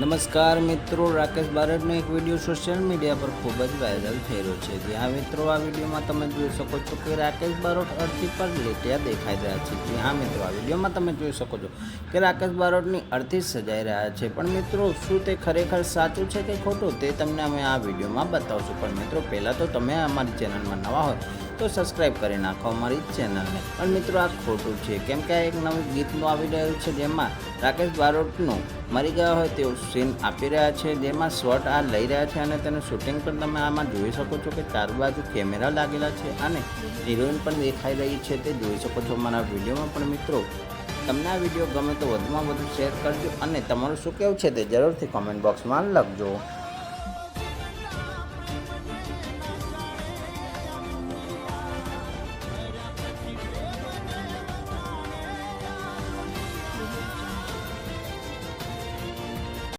નમસ્કાર મિત્રો, રાકેશ બારડનો એક વીડિયો સોશિયલ મીડિયા પર ખૂબ જ વાયરલ થઈ રહ્યો છે. જ્યાં મિત્રો, આ વિડીયોમાં તમે જોઈ શકો છો કે રાકેશ બારોટ અડધી પર લેટિયા દેખાઈ રહ્યા છે. જી હા મિત્રો, આ વિડીયોમાં તમે જોઈ શકો છો કે રાકેશ બારોટની અડધી સજાઈ રહ્યા છે. પણ મિત્રો, શું તે ખરેખર સાચું છે કે ખોટું તે તમને અમે આ વિડીયોમાં બતાવશું. પણ મિત્રો, પહેલાં તો તમે અમારી ચેનલમાં નવા હોય તો સબસ્ક્રાઈબ કરી નાખો અમારી ચેનલને પણ મિત્રો, આ ખોટું છે. કેમ કે આ એક નવું ગીતનું આવી રહ્યું છે જેમાં રાકેશ બારોટનું મરી ગયા હોય તેવું સીન આપી રહ્યા છે, જેમાં શોટ આ લઈ રહ્યા છે અને તેનું શૂટિંગ પણ તમે આમાં જોઈ શકો છો કે ચાર બાજુ કેમેરા લાગેલા છે અને હિરોઈન પણ દેખાઈ રહી છે. તે જોઈ શકો છો મારા વિડીયોમાં. પણ મિત્રો, તમને આ વીડિયો ગમે તો વધુમાં વધુ શેર કરજો અને તમારું શું કહેવું છે તે જરૂરથી કોમેન્ટ બોક્સમાં લખજો.